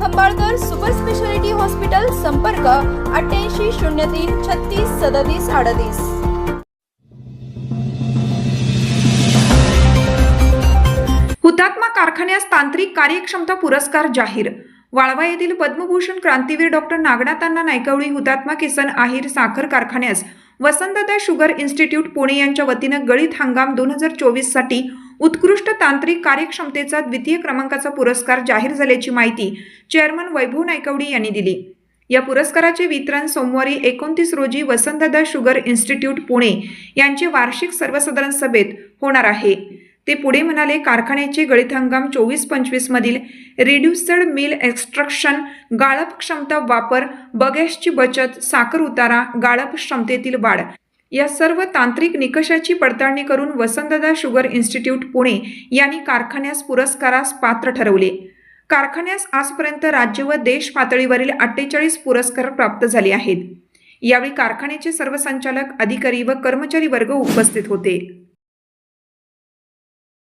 Khambalkar super speciality hospital संपर्क अठ्ठ्याऐंशी शून्य तीन छत्तीस सदतीस अडतीस. हुतात्मा कारखान्यास तांत्रिक कार्यक्षमता पुरस्कार जाहीर. वाळवा येथील पद्मभूषण क्रांतीवीर डॉक्टर नागनाथांना नायकवळी हुतात्मा किसन आहिर साखर कारखान्यास वसंतदा शुगर इन्स्टिट्यूट पुणे यांच्या वतीनं गळीत हंगाम दोन हजार चोवीससाठी उत्कृष्ट तांत्रिक कार्यक्षमतेचा द्वितीय क्रमांकाचा पुरस्कार जाहीर झाल्याची माहिती चेअरमन वैभव नायकवडी यांनी दिली. या पुरस्काराचे वितरण सोमवारी एकोणतीस रोजी वसंतदा शुगर इन्स्टिट्यूट पुणे यांचे वार्षिक सर्वसाधारण सभेत होणार आहे. ते पुढे म्हणाले कारखान्याचे गळीत हंगाम चोवीस पंचवीसमधील रिड्युसड मिल एक्स्ट्रक्शन गाळप क्षमता वापर बगॅसची बचत साखर उतारा गाळप क्षमतेतील वाढ. या सर्व तांत्रिक निकषाची पडताळणी करून वसंतदा शुगर इन्स्टिट्यूट पुणे यांनी कारखान्यास पुरस्कारास पात्र ठरवले. कारखान्यास आजपर्यंत राज्य व देश पातळीवरील अठ्ठेचाळीस पुरस्कार प्राप्त झाले आहेत. यावेळी कारखान्याचे सर्व संचालक अधिकारी व कर्मचारी वर्ग उपस्थित होते.